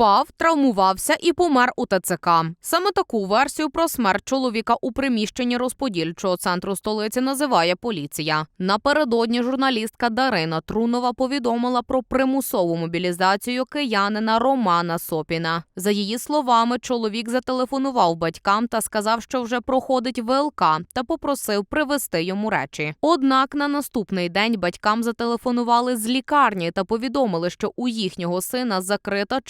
впав, травмувався і помер у ТЦК. Саме таку версію про смерть чоловіка у приміщенні розподільчого центру столиці називає поліція. Напередодні журналістка Дарина Трунова повідомила про примусову мобілізацію киянина Романа Сопіна. За її словами, чоловік зателефонував батькам та сказав, що вже проходить ВЛК та попросив привезти йому речі. Однак на наступний день батькам зателефонували з лікарні та повідомили, що у їхнього сина закрита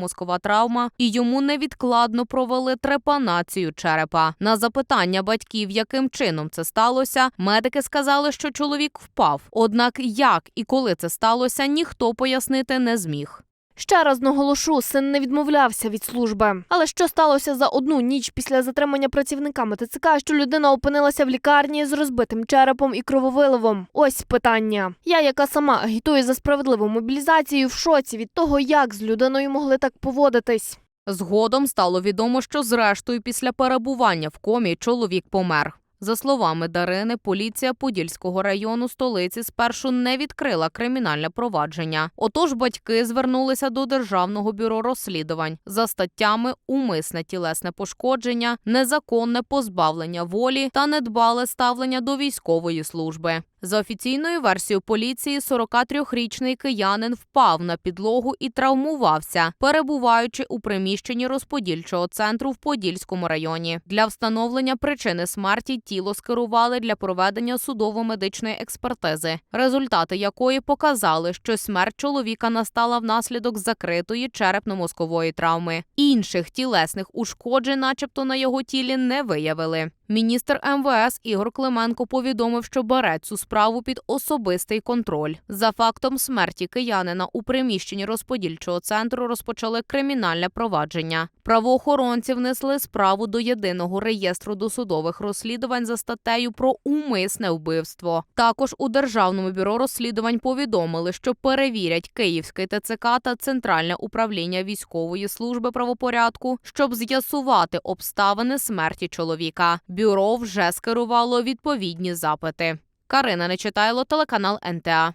черепно-мозкова травма і йому невідкладно провели трепанацію черепа. На запитання батьків, яким чином це сталося, медики сказали, що чоловік впав. Однак як і коли це сталося, ніхто пояснити не зміг. Ще раз наголошу, син не відмовлявся від служби. Але що сталося за одну ніч після затримання працівниками ТЦК, що людина опинилася в лікарні з розбитим черепом і крововиливом? Ось питання. Я, яка сама агітую за справедливу мобілізацію, в шоці від того, як з людиною могли так поводитись. Згодом стало відомо, що зрештою після перебування в комі чоловік помер. За словами Дарини, поліція Подільського району столиці спершу не відкрила кримінальне провадження. Отож батьки звернулися до Державного бюро розслідувань за статтями умисне тілесне пошкодження, незаконне позбавлення волі та недбале ставлення до військової служби. За офіційною версією поліції, 43-річний киянин впав на підлогу і травмувався, перебуваючи у приміщенні розподільчого центру в Подільському районі. Для встановлення причини смерті тіло скерували для проведення судово-медичної експертизи, результати якої показали, що смерть чоловіка настала внаслідок закритої черепно-мозкової травми. Інших тілесних ушкоджень, начебто, на його тілі не виявили. Міністр МВС Ігор Клименко повідомив, що бере цю справу під особистий контроль. За фактом смерті киянина у приміщенні розподільчого центру розпочали кримінальне провадження. Правоохоронці внесли справу до єдиного реєстру досудових розслідувань за статтею про умисне вбивство. Також у державному бюро розслідувань повідомили, що перевірять Київський ТЦК та Центральне управління військової служби правопорядку, щоб з'ясувати обставини смерті чоловіка. Бюро вже скерувало відповідні запити. Карина Нечитайло, телеканал НТА.